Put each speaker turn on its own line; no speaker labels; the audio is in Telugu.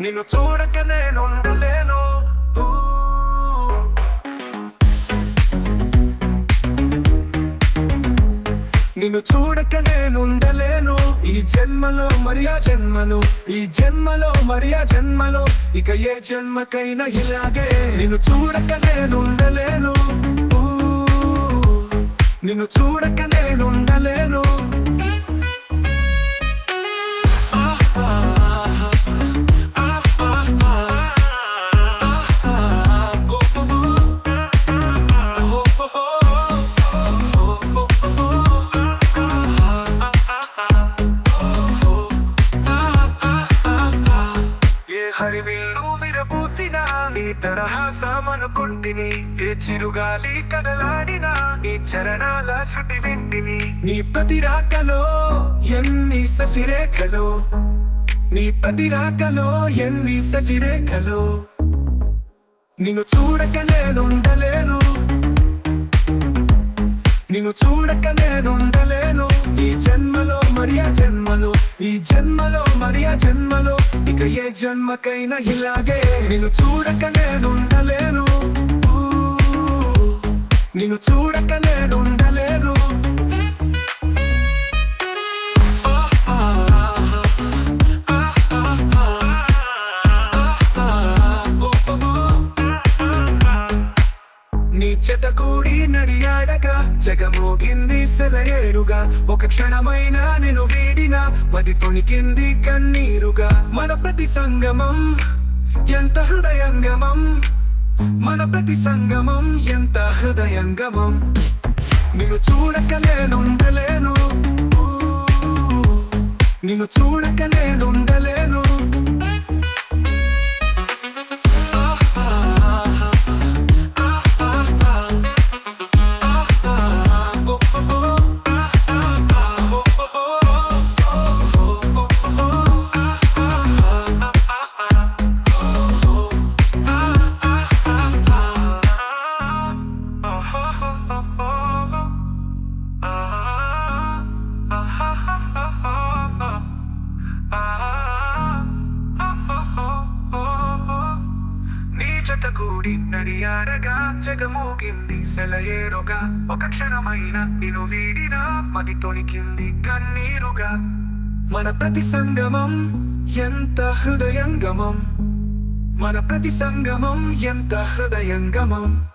నిన్ను చూడక నేను ఉండలేను. నిన్ను చూడక నేను ఈ జన్మలో మరియా జన్మలు ఈ జన్మలో మరియా జన్మలో ఇక ఏ జన్మకైనా ఇలాగే. నిన్ను చూడక నేను ఉండలేను నిన్ను చూడక నేను హరివిల్లు విరపూసిన నీ తరహాసమనుకుంటిని ఏ చిరుగాలి కదలాడిన నీ చరణాల శృతి వింటిని. నీ ప్రతి రాకలో ఎన్ని ససిరేఖలో నీ ప్రతి రాకలో ఎన్ని ససిరేఖలో నిన్ను చూడక నేనుండలేను. నిన్ను చూడక నేనుండలేను. ఈ జన్మలో మరియా జన్మలో ఈ జన్మలో మరియా జన్మలో. ఇక ఏ జన్మకైనా ఇలాగే. నిన్ను చూడక నేనుండలేను. ఊ, నిన్ను చూడక నేనుండలేను. ఆ, ఆ, నీ చెత కూడి నడియాడక జగమోగింది సెలయేరుగా. ఒక క్షణమైన నేను వీడిన మది తొణికింది కన్నీరుగా మన ప్రతి సంగమం. ఎంత హృదయంగమం? మన ప్రతి సంగమం ఎంత హృదయంగమం? నిన్ను చూడక నేనుండలేను. నిన్ను చూడక నేనుండ కూడి నడియారగా జగమోగింది సెలయేరుగా. ఒక క్షణమైన నిను వీడిన మది తొణికింది కన్నీరుగా. మన ప్రతి సంగమం ఎంత హృదయంగమం? మన ప్రతి సంగమం ఎంత హృదయంగమం?